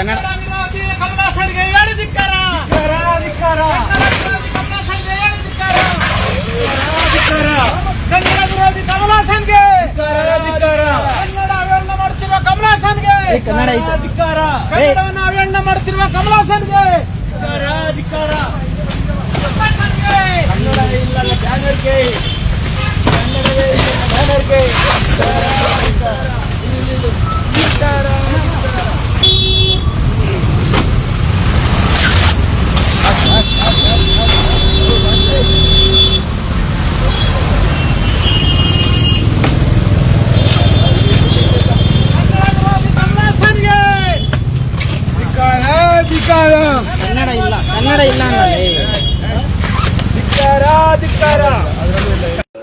ಕನ್ನಡ ವಿರೋಧಿ ಕಮಲಾಸರಿಗೆ ಹೇಳಿದಿಕ್ಕಾರ. ಕನ್ನಡ ವಿರೋಧಿ ಕಮಲಾಸನ್ಗೆ ಕನ್ನಡ ಅವೇಳನ ಮಾಡ್ತಿರುವ ಕಮಲಾಸನ್ಗೆ ಕನ್ನಡ ಕನ್ನಡವನ್ನು ಅವೇಳನ ಮಾಡ್ತಿರುವ ಕಮಲಾಸನ್ಗೆ ಅಧಿಕಾರ ಕನ್ನಡ ಇಲ್ಲ ಬ್ಯಾನರ್ಗೆ. ಕನ್ನಡವೇ ಇಲ್ಲ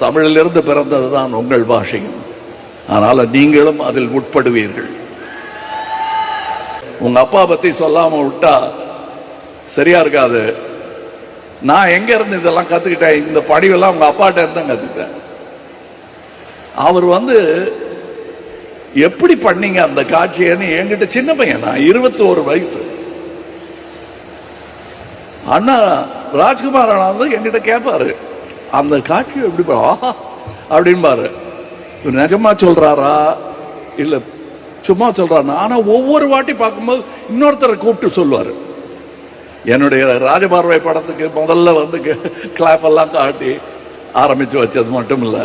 தமிழிலிருந்து பிறந்ததுதான் உங்கள் பாஷையும் அதனால நீங்களும் அதில் உட்படுவீர்கள். உங்க அப்பா பத்தி சொல்லாம விட்டா சரியா இருக்காது. நான் எங்க இருந்து இதெல்லாம் கத்துக்கிட்டேன்? இந்த படிவெல்லாம் உங்க அப்பாட்ட இருந்து கத்துக்கிட்டேன். அவர் வந்து எப்படி பண்ணீங்க அந்த காட்சியன்னு என்கிட்ட சின்ன பையன் நான் இருபத்தி ஒரு வயசு. அண்ணா ராஜ்குமார் அண்ணா வந்து என்கிட்ட கேட்பாரு அந்த காட்சி எப்படி ஆஹா அப்படின்பாரு நிஜமா சொல்றாரா? இல்ல சும்மா சொல்றாரு ஆனா ஒவ்வொரு வாட்டி பார்க்கும்போது இன்னொருத்தரை கூப்பிட்டு சொல்லுவாரு. என்னுடைய ராஜபார்வை படத்துக்கு முதல்ல வந்து கிளாப் எல்லாம் காட்டி ஆரம்பிச்சு வச்சது மட்டும் இல்ல.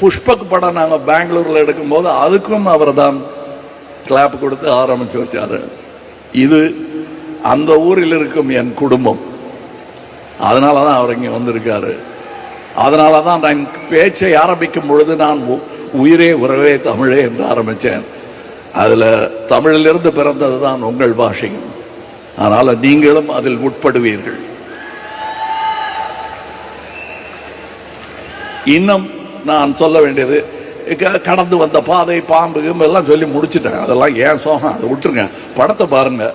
புஷ்பக் படம் நாங்க பெங்களூர்ல எடுக்கும்போது அதுக்கும் அவர் தான் கிளாப் கொடுத்து ஆரம்பிச்சு வச்சாரு. இது அந்த ஊரில் இருக்கும் என் குடும்பம். அதனால தான் அவர் இங்கே வந்திருக்காரு. அதனால தான் நான் பேச்சை ஆரம்பிக்கும் பொழுது நான் உ- உயிரே உறவே தமிழே என்று ஆரம்பித்தேன். அதில் தமிழிலிருந்து பிறந்தது தான் உங்கள் பாஷையும். அதனால் நீங்களும் அதில் உட்படுவீர்கள். இன்னும் நான் சொல்ல வேண்டியது க- கடந்து வந்த பாதை பாம்பு எல்லாம் சொல்லி முடிச்சிட்டேன். அதெல்லாம் ஏன் சோகம்? அதை விட்டுருங்க. படத்தை பாருங்கள்